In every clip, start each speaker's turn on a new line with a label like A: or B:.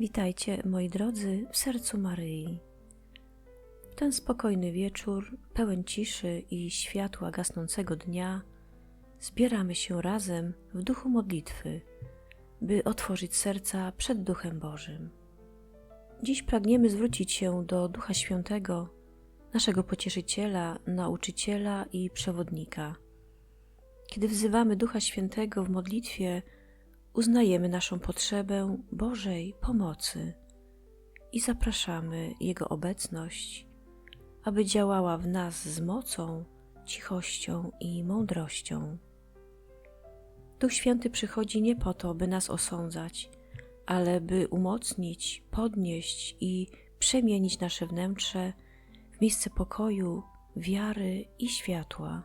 A: Witajcie, moi drodzy, w sercu Maryi. W ten spokojny wieczór, pełen ciszy i światła gasnącego dnia, zbieramy się razem w duchu modlitwy, by otworzyć serca przed Duchem Bożym. Dziś pragniemy zwrócić się do Ducha Świętego, naszego pocieszyciela, nauczyciela i przewodnika. Kiedy wzywamy Ducha Świętego w modlitwie, uznajemy naszą potrzebę Bożej pomocy i zapraszamy Jego obecność, aby działała w nas z mocą, cichością i mądrością. Duch Święty przychodzi nie po to, by nas osądzać, ale by umocnić, podnieść i przemienić nasze wnętrze w miejsce pokoju, wiary i światła.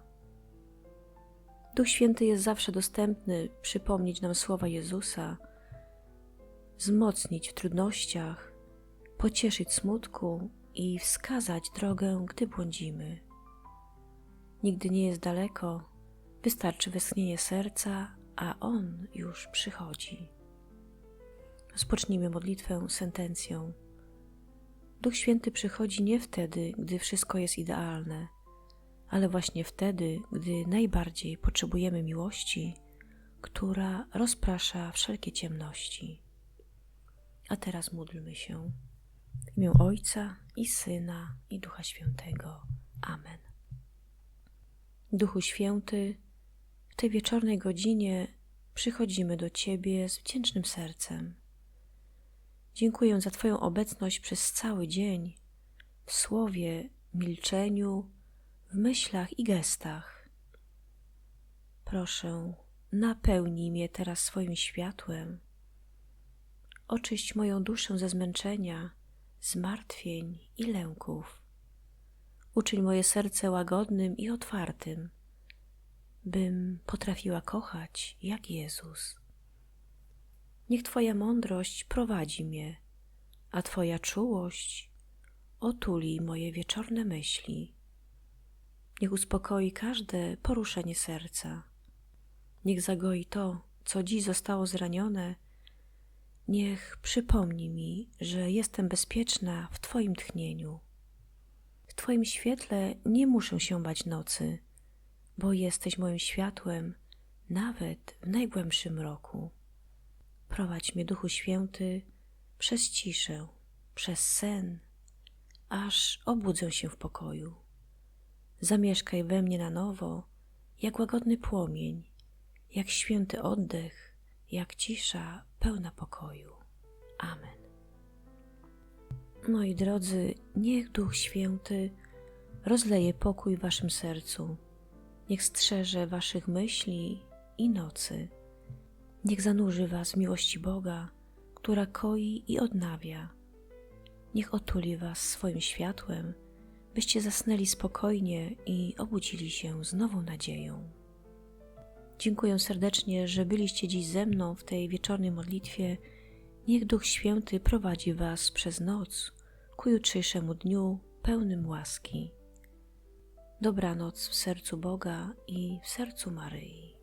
A: Duch Święty jest zawsze dostępny przypomnieć nam słowa Jezusa, wzmocnić w trudnościach, pocieszyć smutku i wskazać drogę, gdy błądzimy. Nigdy nie jest daleko, wystarczy westchnienie serca, a On już przychodzi. Rozpocznijmy modlitwę sentencją. Duch Święty przychodzi nie wtedy, gdy wszystko jest idealne, ale właśnie wtedy, gdy najbardziej potrzebujemy miłości, która rozprasza wszelkie ciemności. A teraz módlmy się. W imię Ojca i Syna i Ducha Świętego. Amen. Duchu Święty, w tej wieczornej godzinie przychodzimy do Ciebie z wdzięcznym sercem. Dziękuję za Twoją obecność przez cały dzień, w słowie, milczeniu, w myślach i gestach. Proszę, napełnij mnie teraz swoim światłem. Oczyść moją duszę ze zmęczenia, zmartwień i lęków. Uczyń moje serce łagodnym i otwartym, bym potrafiła kochać jak Jezus. Niech Twoja mądrość prowadzi mnie, a Twoja czułość otuli moje wieczorne myśli. Niech uspokoi każde poruszenie serca. Niech zagoi to, co dziś zostało zranione. Niech przypomni mi, że jestem bezpieczna w Twoim tchnieniu. W Twoim świetle nie muszę się bać nocy, bo jesteś moim światłem nawet w najgłębszym mroku. Prowadź mnie, Duchu Święty, przez ciszę, przez sen, aż obudzę się w pokoju. Zamieszkaj we mnie na nowo, jak łagodny płomień, jak święty oddech, jak cisza pełna pokoju. Amen. Moi drodzy, niech Duch Święty rozleje pokój w waszym sercu, niech strzeże waszych myśli i nocy, niech zanurzy was w miłości Boga, która koi i odnawia. Niech otuli was swoim światłem, byście zasnęli spokojnie i obudzili się z nową nadzieją. Dziękuję serdecznie, że byliście dziś ze mną w tej wieczornej modlitwie. Niech Duch Święty prowadzi Was przez noc ku jutrzejszemu dniu pełnym łaski. Dobranoc w sercu Boga i w sercu Maryi.